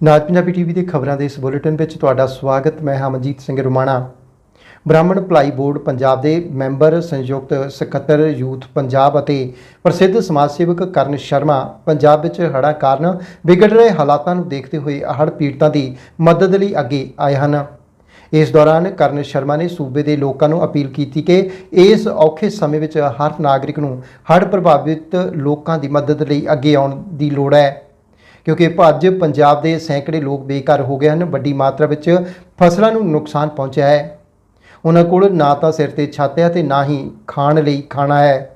ਨਾਜ Punjabi TV ਦੇ ਖਬਰਾਂ ਦੇ ਇਸ ਬੁਲੇਟਿਨ ਵਿੱਚ ਤੁਹਾਡਾ ਸਵਾਗਤ, ਮੈਂ ਹਾਂ ਸਿੰਘ ਰੁਮਾਣਾ। ਬ੍ਰਾਹਮਣ ਭਲਾਈ ਬੋਰਡ ਪੰਜਾਬ ਦੇ ਮੈਂਬਰ, ਸੰਯੁਕਤ ਸਕੱਤਰ, ਯੂਥ ਪੰਜਾਬ ਅਤੇ ਪ੍ਰਸਿੱਧ ਸਮਾਜ ਸੇਵਕ ਕਰਨ ਸ਼ਰਮਾ ਪੰਜਾਬ ਵਿੱਚ ਹੜ੍ਹਾਂ ਕਾਰਨ ਵਿਗੜ ਰਹੇ ਹਾਲਾਤਾਂ ਨੂੰ ਦੇਖਦੇ ਹੋਏ ਹੜ੍ਹ ਪੀੜਤਾਂ ਦੀ ਮਦਦ ਲਈ ਅੱਗੇ ਆਏ ਹਨ। ਇਸ ਦੌਰਾਨ ਕਰਨ ਸ਼ਰਮਾ ਨੇ ਸੂਬੇ ਦੇ ਲੋਕਾਂ ਨੂੰ ਅਪੀਲ ਕੀਤੀ ਕਿ ਇਸ ਔਖੇ ਸਮੇਂ ਵਿੱਚ ਹਰ ਨਾਗਰਿਕ ਨੂੰ ਹੜ੍ਹ ਪ੍ਰਭਾਵਿਤ ਲੋਕਾਂ ਦੀ ਮਦਦ ਲਈ ਅੱਗੇ ਆਉਣ ਦੀ ਲੋੜ ਹੈ। ਕਿਉਂਕਿ ਭੱਜ ਪੰਜਾਬ ਦੇ ਸੈਂਕੜੇ ਲੋਕ ਬੇਕਾਰ ਹੋ ਗਏ ਹਨ, ਵੱਡੀ ਮਾਤਰਾ ਵਿੱਚ ਫਸਲਾਂ ਨੂੰ ਨੁਕਸਾਨ ਪਹੁੰਚਿਆ ਹੈ। ਉਹਨਾਂ ਕੋਲ ਨਾ ਤਾਂ ਸਿਰ ਤੇ ਛੱਤ ਹੈ ਤੇ ਨਾ ਹੀ ਖਾਣ ਲਈ ਖਾਣਾ ਹੈ।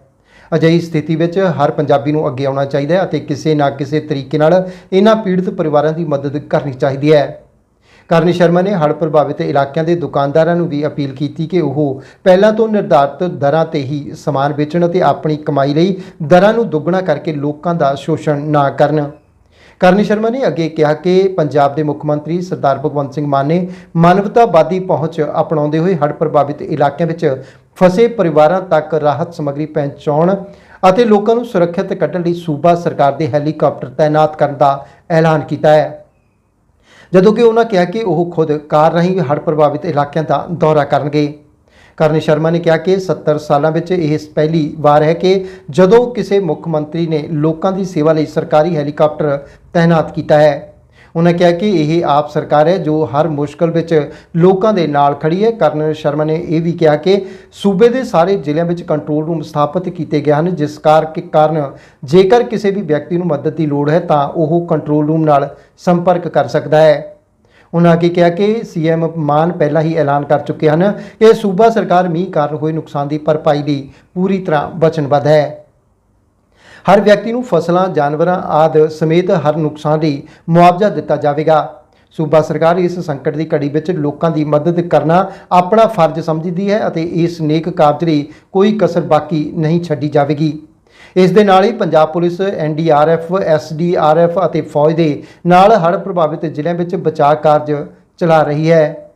ਅਜਿਹੀ ਸਥਿਤੀ ਵਿੱਚ ਹਰ ਪੰਜਾਬੀ ਨੂੰ ਅੱਗੇ ਆਉਣਾ ਚਾਹੀਦਾ ਹੈ ਅਤੇ ਕਿਸੇ ਨਾ ਕਿਸੇ ਤਰੀਕੇ ਨਾਲ ਇਹਨਾਂ ਪੀੜਤ ਪਰਿਵਾਰਾਂ ਦੀ ਮਦਦ ਕਰਨੀ ਚਾਹੀਦੀ ਹੈ। ਕਰਨ ਸ਼ਰਮਾ ਨੇ ਹੜ੍ਹ ਪ੍ਰਭਾਵਿਤ ਇਲਾਕਿਆਂ ਦੇ ਦੁਕਾਨਦਾਰਾਂ ਨੂੰ ਵੀ ਅਪੀਲ ਕੀਤੀ ਕਿ ਉਹ ਪਹਿਲਾਂ ਤੋਂ ਨਿਰਧਾਰਤ ਦਰਾਂ ਤੇ ਹੀ ਸਮਾਨ ਵੇਚਣ ਅਤੇ ਆਪਣੀ ਕਮਾਈ ਲਈ ਦਰਾਂ ਨੂੰ ਦੁੱਗਣਾ ਕਰਕੇ ਲੋਕਾਂ ਦਾ ਸ਼ੋਸ਼ਣ ਨਾ ਕਰਨ। ਕਰਨ ਸ਼ਰਮਾ ਨੇ ਅੱਗੇ ਕਿਹਾ ਕਿ ਪੰਜਾਬ ਦੇ ਮੁੱਖ ਮੰਤਰੀ ਸਰਦਾਰ ਭਗਵੰਤ ਸਿੰਘ ਮਾਨ ਨੇ ਮਾਨਵਤਾਵਾਦੀ ਪਹੁੰਚ ਅਪਣਾਉਂਦੇ ਹੋਏ ਹੜ੍ਹ ਪ੍ਰਭਾਵਿਤ ਇਲਾਕਿਆਂ ਵਿੱਚ ਫਸੇ ਪਰਿਵਾਰਾਂ ਤੱਕ ਰਾਹਤ ਸਮੱਗਰੀ ਪਹੁੰਚਾਉਣ ਅਤੇ ਲੋਕਾਂ ਨੂੰ ਸੁਰੱਖਿਅਤ ਕੱਢਣ ਲਈ ਸੂਬਾ ਸਰਕਾਰ ਦੇ ਹੈਲੀਕਾਪਟਰ ਤਾਇਨਾਤ ਕਰਨ ਦਾ ਐਲਾਨ ਕੀਤਾ ਹੈ। ਜਦੋਂ ਕਿ ਉਹਨਾਂ ਕਿਹਾ ਕਿ ਉਹ ਖੁਦ ਕਾਰ ਰਾਹੀਂ ਹੜ੍ਹ ਪ੍ਰਭਾਵਿਤ ਇਲਾਕਿਆਂ ਦਾ ਦੌਰਾ ਕਰਨਗੇ। ਕਰਨ ਸ਼ਰਮਾ ਨੇ ਕਿਹਾ ਕਿ 70 ਸਾਲਾਂ ਵਿੱਚ ਇਹ ਪਹਿਲੀ ਵਾਰ ਹੈ ਕਿ ਜਦੋਂ ਕਿਸੇ ਮੁੱਖ ਮੰਤਰੀ ਨੇ ਲੋਕਾਂ ਦੀ ਸੇਵਾ ਲਈ ਸਰਕਾਰੀ ਹੈਲੀਕਾਪਟਰ ਤਾਇਨਾਤ ਕੀਤਾ ਹੈ। ਉਹਨਾਂ ਕਿਹਾ ਕਿ ਇਹ ਆਪ ਸਰਕਾਰ ਹੈ ਜੋ ਹਰ ਮੁਸ਼ਕਲ ਵਿੱਚ ਲੋਕਾਂ ਦੇ ਨਾਲ ਖੜੀ ਹੈ। ਕਰਨ ਸ਼ਰਮਾ ਨੇ ਇਹ ਵੀ ਕਿਹਾ ਕਿ ਸੂਬੇ ਦੇ ਸਾਰੇ ਜ਼ਿਲ੍ਹਿਆਂ ਵਿੱਚ ਕੰਟਰੋਲ ਰੂਮ ਸਥਾਪਿਤ ਕੀਤੇ ਗਏ ਹਨ, ਜਿਸ ਕਾਰਨ ਜੇਕਰ ਕਿਸੇ ਵੀ ਵਿਅਕਤੀ ਨੂੰ ਮਦਦ ਦੀ ਲੋੜ ਹੈ, ਤਾਂ ਉਹ ਕੰਟਰੋਲ ਰੂਮ ਨਾਲ ਸੰਪਰਕ ਕਰ ਸਕਦਾ ਹੈ। ਉਹਨਾਂ ਅੱਗੇ ਕਿਹਾ ਕਿ ਸੀਐਮ ਮਾਨ ਪਹਿਲਾਂ ਹੀ ਐਲਾਨ ਕਰ ਚੁੱਕੇ ਹਨ ਕਿ ਸੂਬਾ ਸਰਕਾਰ ਮੀਂਹ ਕਾਰਨ ਹੋਏ ਨੁਕਸਾਨ ਦੀ ਭਰਪਾਈ ਲਈ ਪੂਰੀ ਤਰ੍ਹਾਂ ਵਚਨਬੱਧ ਹੈ। ਹਰ ਵਿਅਕਤੀ ਨੂੰ ਫਸਲਾਂ, ਜਾਨਵਰਾਂ ਆਦਿ ਸਮੇਤ ਹਰ ਨੁਕਸਾਨ ਲਈ ਮੁਆਵਜ਼ਾ ਦਿੱਤਾ ਜਾਵੇਗਾ। ਸੂਬਾ ਸਰਕਾਰ ਇਸ ਸੰਕਟ ਦੀ ਘੜੀ ਵਿੱਚ ਲੋਕਾਂ ਦੀ ਮਦਦ ਕਰਨਾ ਆਪਣਾ ਫਰਜ਼ ਸਮਝਦੀ ਹੈ ਅਤੇ ਇਸ ਨੇਕ ਕਾਰਜ ਲਈ ਕੋਈ ਕਸਰ ਬਾਕੀ ਨਹੀਂ ਛੱਡੀ ਜਾਵੇਗੀ। ਇਸ ਦੇ ਨਾਲ ਹੀ ਪੰਜਾਬ ਪੁਲਿਸ ਐਨਡੀਆਰਐਫ ਐਸਡੀਆਰਐਫ ਅਤੇ ਫੌਜ ਦੇ ਨਾਲ ਹੜ੍ਹ ਪ੍ਰਭਾਵਿਤ ਜ਼ਿਲ੍ਹਿਆਂ ਵਿੱਚ ਬਚਾਅ ਕਾਰਜ ਚਲਾ ਰਹੀ ਹੈ।